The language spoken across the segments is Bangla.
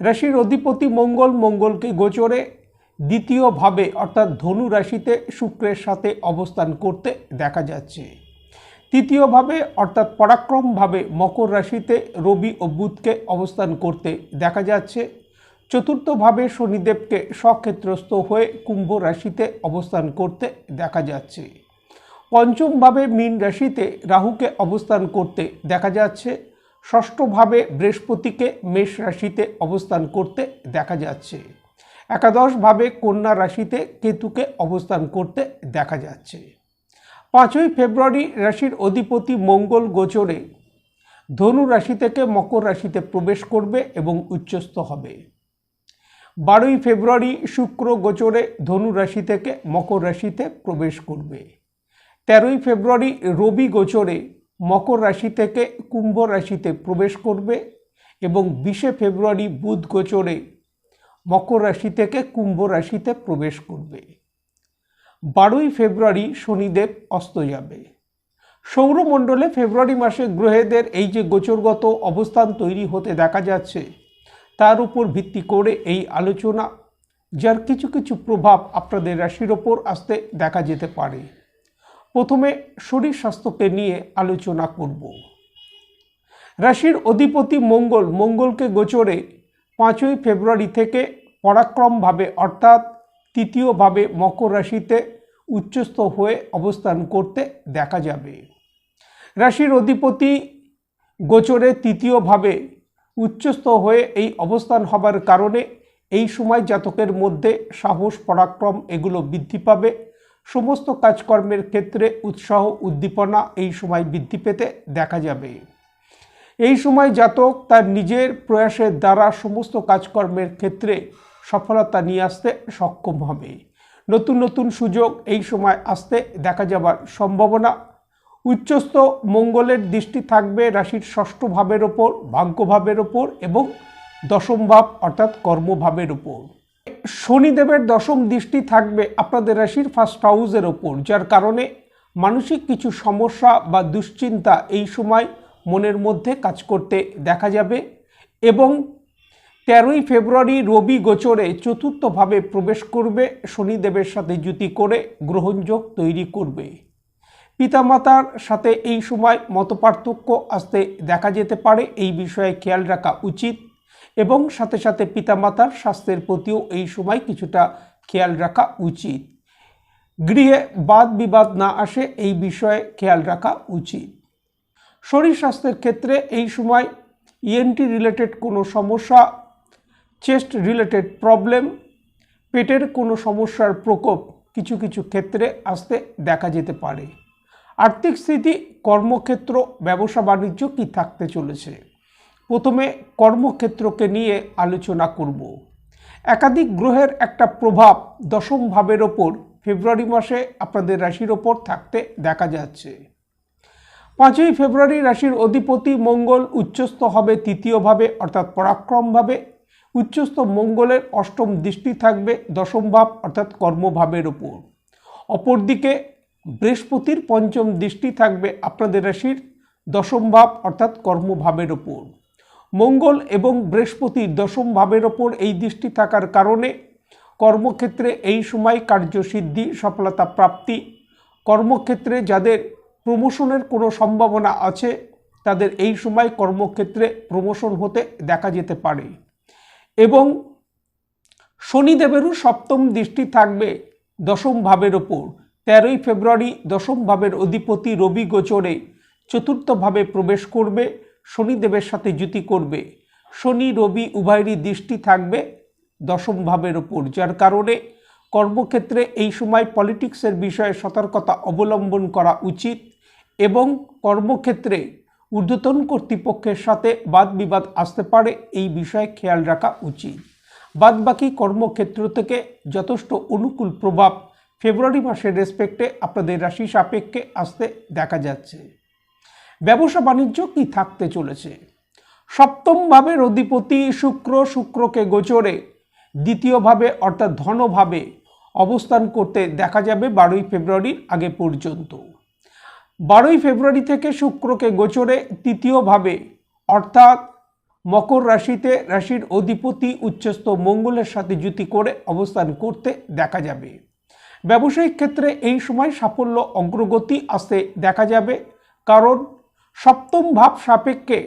রাশির অধিপতি মঙ্গল, মঙ্গলকে গোচরে দ্বিতীয়ভাবে অর্থাৎ ধনু রাশিতে শুক্রের সাথে অবস্থান করতে দেখা যাচ্ছে। তৃতীয়ভাবে অর্থাৎ পরাক্রমভাবে মকর রাশিতে রবি ও বুধকে অবস্থান করতে দেখা যাচ্ছে। চতুর্থভাবে শনিদেবকে স্বক্ষেত্রস্থ হয়ে কুম্ভ রাশিতে অবস্থান করতে দেখা যাচ্ছে। পঞ্চমভাবে মীন রাশিতে রাহুকে অবস্থান করতে দেখা যাচ্ছে। ষষ্ঠভাবে বৃহস্পতিকে মেষ রাশিতে অবস্থান করতে দেখা যাচ্ছে। একাদশভাবে কন্যা রাশিতে কেতুকে অবস্থান করতে দেখা যাচ্ছে। পাঁচই ফেব্রুয়ারি রাশির অধিপতি মঙ্গল গোচরে ধনু রাশি থেকে মকর রাশিতে প্রবেশ করবে এবং উচ্চস্থ হবে। বারোই ফেব্রুয়ারি শুক্র গোচরে ধনু রাশি থেকে মকর রাশিতে প্রবেশ করবে। তেরোই ফেব্রুয়ারি রবি গোচরে মকর রাশি থেকে কুম্ভ রাশিতে প্রবেশ করবে এবং বিশে ফেব্রুয়ারি বুধ গোচরে মকর রাশি থেকে কুম্ভ রাশিতে প্রবেশ করবে। বারোই ফেব্রুয়ারি শনিদেব অস্ত যাবে। সৌরমণ্ডলে ফেব্রুয়ারি মাসে গ্রহেদের এই যে গোচরগত অবস্থান তৈরি হতে দেখা যাচ্ছে, তার উপর ভিত্তি করে এই আলোচনা, যার কিছু কিছু প্রভাব আপনাদের রাশির ওপর আসতে দেখা যেতে পারে। প্রথমে শরীর স্বাস্থ্যকে নিয়ে আলোচনা করব। রাশির অধিপতি মঙ্গল, মঙ্গলকে গোচরে পাঁচই ফেব্রুয়ারি থেকে পরাক্রমভাবে অর্থাৎ তৃতীয়ভাবে মকর রাশিতে উচ্চস্থ হয়ে অবস্থান করতে দেখা যাবে। রাশির অধিপতি গোচরে তৃতীয়ভাবে উচ্চস্থ হয়ে এই অবস্থান হবার কারণে এই সময় জাতকের মধ্যে সাহস, পরাক্রম এগুলো বৃদ্ধি পাবে। সমস্ত কাজকর্মের ক্ষেত্রে উৎসাহ, উদ্দীপনা এই সময় বৃদ্ধি পেতে দেখা যাবে। এই সময় জাতক তার নিজের প্রয়াসের দ্বারা সমস্ত কাজকর্মের ক্ষেত্রে সফলতা নিয়ে আসতে সক্ষম হবে। নতুন নতুন সুযোগ এই সময় আসতে দেখা যাবার সম্ভাবনা। উচ্চস্থ মঙ্গলের দৃষ্টি থাকবে রাশির ষষ্ঠ ভাবের ওপর ভাগ্যভাবের ওপর এবং দশম ভাব অর্থাৎ কর্মভাবের ওপর। শনিদেবের দশম দৃষ্টি থাকবে আপনাদের রাশির ফার্স্ট হাউসের ওপর, যার কারণে মানসিক কিছু সমস্যা বা দুশ্চিন্তা এই সময় মনের মধ্যে কাজ করতে দেখা যাবে। এবং তেরোই ফেব্রুয়ারি রবি গোচরে চতুর্থভাবে প্রবেশ করবে, শনিদেবের সাথে জুতি করে গ্রহণযোগ তৈরি করবে। পিতামাতার সাথে এই সময় মতপার্থক্য আসতে দেখা যেতে পারে, এই বিষয়ে খেয়াল রাখা উচিত। এবং সাথে সাথে পিতামাতার স্বাস্থ্যের প্রতিও এই সময় কিছুটা খেয়াল রাখা উচিত। গৃহে বাদ বিবাদ না আসে এই বিষয়ে খেয়াল রাখা উচিত। শরীর স্বাস্থ্যের ক্ষেত্রে এই সময় ইএনটি রিলেটেড কোনো সমস্যা চেস্ট রিলেটেড প্রবলেম পেটের কোনো সমস্যার প্রকোপ কিছু কিছু ক্ষেত্রে আসতে দেখা যেতে পারে। আর্থিক স্থিতি, কর্মক্ষেত্র ব্যবসা বাণিজ্য কী থাকতে চলেছে? প্রথমে কর্মক্ষেত্রকে নিয়ে আলোচনা করব। একাধিক গ্রহের একটা প্রভাব দশম ভাবের ওপর ফেব্রুয়ারি মাসে আপনাদের রাশির ওপর থাকতে দেখা যাচ্ছে। পাঁচই ফেব্রুয়ারি রাশির অধিপতি মঙ্গল উচ্চস্থ হবে তৃতীয়ভাবে অর্থাৎ পরাক্রমভাবে উচ্চস্থ মঙ্গলের অষ্টম দৃষ্টি থাকবে দশম ভাব, অর্থাৎ কর্মভাবের ওপর। অপরদিকে বৃহস্পতির পঞ্চম দৃষ্টি থাকবে আপনাদের রাশির দশম ভাব, অর্থাৎ কর্মভাবের ওপর। মঙ্গল এবং বৃহস্পতির দশম ভাবের ওপর এই দৃষ্টি থাকার কারণে কর্মক্ষেত্রে এই সময় কার্যসিদ্ধি, সফলতা প্রাপ্তি, কর্মক্ষেত্রে যাদের প্রমোশনের কোনো সম্ভাবনা আছে, তাদের এই সময় কর্মক্ষেত্রে প্রমোশন হতে দেখা যেতে পারে। এবং শনিদেবেরও সপ্তম দৃষ্টি থাকবে দশম ভাবের ওপর। তেরোই ফেব্রুয়ারি দশম ভাবের অধিপতি রবি গোচরে চতুর্থভাবে প্রবেশ করবে। শনিদেবের সাথে জুতি করবে। শনি, রবি উভয়েরই দৃষ্টি থাকবে দশম ভাবের ওপর যার কারণে কর্মক্ষেত্রে এই সময় পলিটিক্সের বিষয়ে সতর্কতা অবলম্বন করা উচিত এবং কর্মক্ষেত্রে ঊর্ধ্বতন কর্তৃপক্ষের সাথে বাদ বিবাদ আসতে পারে, এই বিষয়ে খেয়াল রাখা উচিত। বাদবাকি কর্মক্ষেত্র থেকে যথেষ্ট অনুকূল প্রভাব ফেব্রুয়ারি মাসের রেসপেক্টে আপনাদের রাশি সাপেক্ষে আসতে দেখা যাচ্ছে। ব্যবসা বাণিজ্য কি থাকতে চলেছে? সপ্তম ভাবের অধিপতি শুক্র শুক্রকে গোচরে, দ্বিতীয়ভাবে অর্থাৎ ধনভাবে অবস্থান করতে দেখা যাবে বারোই ফেব্রুয়ারির আগে পর্যন্ত। বারোই ফেব্রুয়ারি থেকে শুক্রকে গোচরে, তৃতীয়ভাবে অর্থাৎ মকর রাশিতে রাশির অধিপতি উচ্চস্থ মঙ্গলের সাথে জুতি করে অবস্থান করতে দেখা যাবে। ব্যবসায়িক ক্ষেত্রে এই সময় সাফল্য, অগ্রগতি আসতে দেখা যাবে। কারণ সপ্তম ভাব সাপেক্ষে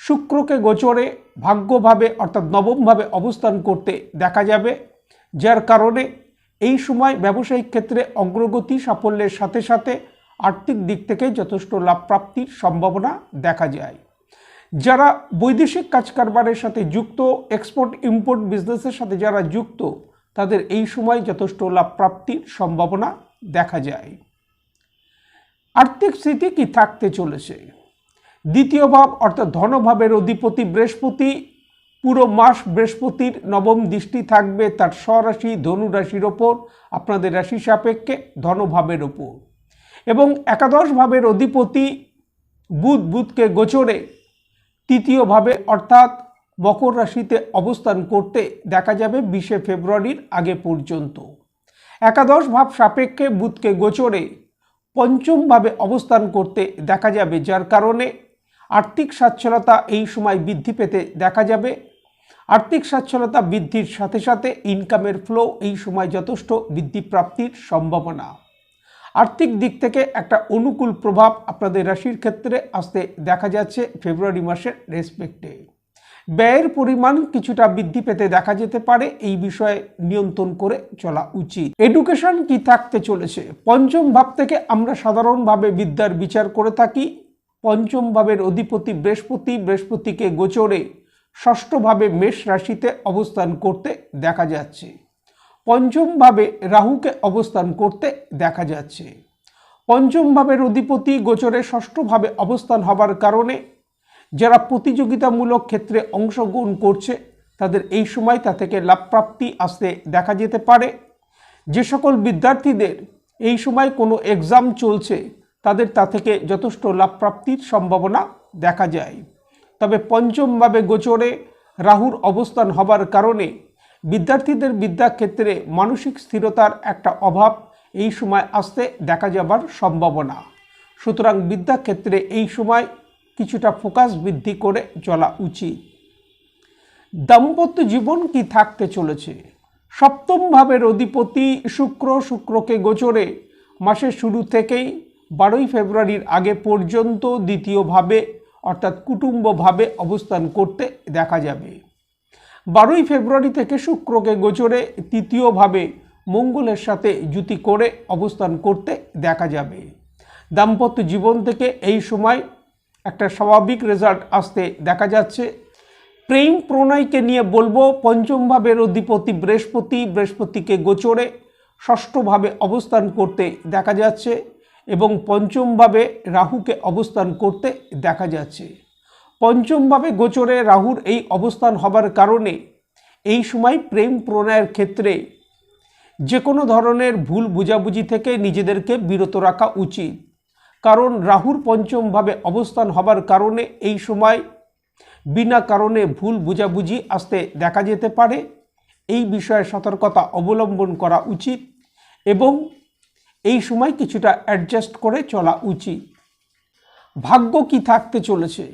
শুক্রকে গোচরে ভাগ্যভাবে অর্থাৎ নবমভাবে অবস্থান করতে দেখা যাবে, যার কারণে এই সময় ব্যবসায়িক ক্ষেত্রে অগ্রগতি সাফল্যের সাথে সাথে আর্থিক দিক থেকে যথেষ্ট লাভ প্রাপ্তির সম্ভাবনা দেখা যায়। যারা বৈদেশিক কাজ কারবারের সাথে যুক্ত এক্সপোর্ট ইম্পোর্ট বিজনেসের সাথে যারা যুক্ত, তাদের এই সময় যথেষ্ট লাভ প্রাপ্তির সম্ভাবনা দেখা যায়। আর্থিক স্থিতি কি থাকতে চলেছে? দ্বিতীয় ভাব, অর্থাৎ ধনভাবের অধিপতি বৃহস্পতি, পুরো মাস বৃহস্পতির নবম দৃষ্টি থাকবে তার স্বরাশি, ধনু রাশির ওপর, আপনাদের রাশি সাপেক্ষে ধনভাবের ওপর। এবং একাদশ ভাবের অধিপতি বুধ, বুধকে গোচরে তৃতীয়ভাবে অর্থাৎ মকর রাশিতে অবস্থান করতে দেখা যাবে বিশে ফেব্রুয়ারির আগে পর্যন্ত। একাদশ ভাব সাপেক্ষে বুধকে গোচরে পঞ্চমভাবে অবস্থান করতে দেখা যাবে, যার কারণে আর্থিক সচ্ছলতা এই সময় বৃদ্ধি পেতে দেখা যাবে। আর্থিক সচ্ছলতা বৃদ্ধির সাথে সাথে ইনকামের ফ্লো এই সময় যথেষ্ট বৃদ্ধি প্রাপ্তির সম্ভাবনা। আর্থিক দিক থেকে একটা অনুকূল প্রভাব আপনাদের রাশির ক্ষেত্রে আসতে দেখা যাচ্ছে ফেব্রুয়ারি মাসের রেসপেক্টে ব্যয়ের পরিমাণ কিছুটা বৃদ্ধি পেতে দেখা যেতে পারে, এই বিষয়ে নিয়ন্ত্রণ করে চলা উচিত। এডুকেশন কি থাকতে চলেছে? পঞ্চম ভাব থেকে আমরা সাধারণভাবে বিদ্যার বিচার করে থাকি পঞ্চম ভাবের অধিপতি বৃহস্পতি, বৃহস্পতিকে গোচরে ষষ্ঠভাবে মেষ রাশিতে অবস্থান করতে দেখা যাচ্ছে। পঞ্চমভাবে রাহুকে অবস্থান করতে দেখা যাচ্ছে। পঞ্চম ভাবের অধিপতি গোচরে ষষ্ঠভাবে অবস্থান হবার কারণে যারা প্রতিযোগিতামূলক ক্ষেত্রে অংশগ্রহণ করছে, তাদের এই সময় তা থেকে লাভপ্রাপ্তি আসতে দেখা যেতে পারে। যে সকল বিদ্যার্থীদের এই সময় কোনো এক্সাম চলছে তাদের তা থেকে যথেষ্ট লাভপ্রাপ্তির সম্ভাবনা দেখা যায়। তবে পঞ্চমভাবে গোচরে রাহুর অবস্থান হবার কারণে বিদ্যার্থীদের বিদ্যাক্ষেত্রে মানসিক স্থিরতার একটা অভাব এই সময় আসতে দেখা যাবার সম্ভাবনা। সুতরাং বিদ্যাক্ষেত্রে এই সময় কিছুটা ফোকাস বৃদ্ধি করে চলা উচিত। দাম্পত্য জীবন কি থাকতে চলেছে? সপ্তম ভাবের অধিপতি শুক্র শুক্রকে গোচরে মাসের শুরু থেকেই বারোই ফেব্রুয়ারির আগে পর্যন্ত দ্বিতীয়ভাবে, অর্থাৎ কুটুম্বভাবে অবস্থান করতে দেখা যাবে। বারোই ফেব্রুয়ারি থেকে শুক্রকে গোচরে তৃতীয়ভাবে মঙ্গলের সাথে জুতি করে অবস্থান করতে দেখা যাবে। দাম্পত্য জীবন থেকে এই সময় একটা স্বাভাবিক রেজাল্ট আসতে দেখা যাচ্ছে। প্রেম প্রণয়কে নিয়ে বলব পঞ্চম ভাবের অধিপতি বৃহস্পতি, বৃহস্পতিকে গোচরে ষষ্ঠভাবে অবস্থান করতে দেখা যাচ্ছে। পঞ্চমভাবে রাহুকে অবস্থান করতে দেখা যাচ্ছে। পঞ্চমভাবে গোচরে রাহুর এই অবস্থান হবার কারণে এই সময় প্রেম প্রণয়ের ক্ষেত্রে যে কোনো ধরনের ভুল বুঝাবুঝি থেকে নিজেদেরকে বিরত রাখা উচিত। কারণ রাহুর পঞ্চমভাবে অবস্থান হবার কারণে এই সময় বিনা কারণে ভুল বুঝাবুঝি আসতে দেখা যেতে পারে। এই বিষয়ে সতর্কতা অবলম্বন করা উচিত এবং এই সময় কিছুটা অ্যাডজাস্ট করে চলা উচিত। ভাগ্য কি থাকতে চলেছে?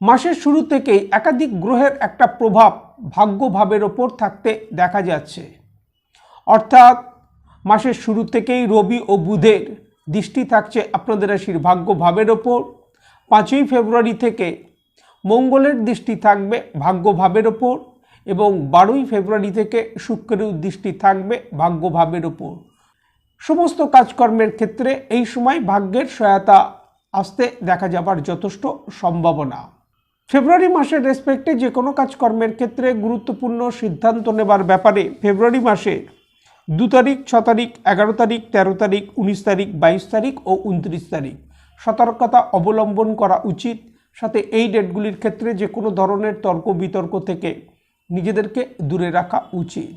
মাসের শুরু থেকেই একাধিক গ্রহের একটা প্রভাব ভাগ্যভাবের ওপর থাকতে দেখা যাচ্ছে। অর্থাৎ মাসের শুরু থেকেই রবি ও বুধের দৃষ্টি থাকছে আপনাদের রাশির ভাগ্যভাবের ওপর। পাঁচই ফেব্রুয়ারি থেকে মঙ্গলের দৃষ্টি থাকবে ভাগ্যভাবের ওপর এবং বারোই ফেব্রুয়ারি থেকে শুক্রের দৃষ্টি থাকবে ভাগ্যভাবের ওপর। সমস্ত কাজকর্মের ক্ষেত্রে এই সময় ভাগ্যের সহায়তা আসতে দেখা যাবার যথেষ্ট সম্ভাবনা। ফেব্রুয়ারি মাসের রেসপেক্টে যে কোনো কাজকর্মের ক্ষেত্রে গুরুত্বপূর্ণ সিদ্ধান্ত নেবার ব্যাপারে ফেব্রুয়ারি মাসে দু তারিখ, ছ তারিখ, এগারো তারিখ, তেরো তারিখ, উনিশ তারিখ, বাইশ তারিখ ও উনত্রিশ তারিখ। সতর্কতা অবলম্বন করা উচিত। সাথে এই ডেটগুলির ক্ষেত্রে যে কোনো ধরনের তর্ক বিতর্ক থেকে নিজেদেরকে দূরে রাখা উচিত।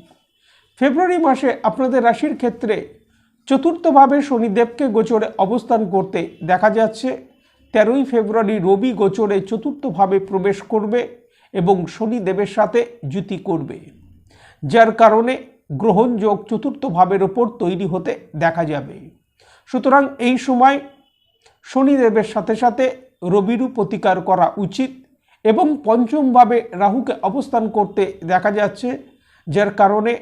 ফেব্রুয়ারি মাসে আপনাদের রাশির ক্ষেত্রে চতুর্থভাবে শনিদেবকে গোচরে অবস্থান করতে দেখা যাচ্ছে, তেরোই ফেব্রুয়ারি রবি গোচরে চতুর্থভাবে প্রবেশ করবে এবং শনিদেবের সাথে জুতি করবে। যার কারণে গ্রহণযোগ চতুর্থ ভাবের ওপর তৈরি হতে দেখা যাবে। সুতরাং এই সময় শনিদেবের সাথে সাথে রবিরও প্রতিকার করা উচিত এবং পঞ্চমভাবে রাহুকে অবস্থান করতে দেখা যাচ্ছে, যার কারণে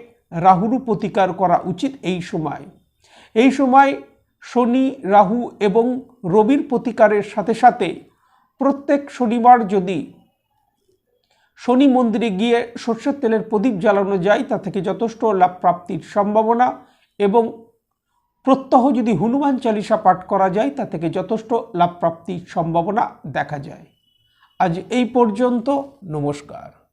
রাহুরও প্রতিকার করা উচিত এই সময়। এই সময় শনি, রাহু এবং রবির প্রতিকারের সাথে সাথে প্রত্যেক শনিবার যদি শনি মন্দিরে গিয়ে সর্ষের তেলের প্রদীপ জ্বালানো যায়, তা থেকে যথেষ্ট লাভ প্রাপ্তির সম্ভাবনা এবং প্রত্যহ যদি হনুমান চালিসা পাঠ করা যায়, তা থেকে যথেষ্ট লাভ প্রাপ্তির সম্ভাবনা দেখা যায়। আজ এই পর্যন্ত, নমস্কার।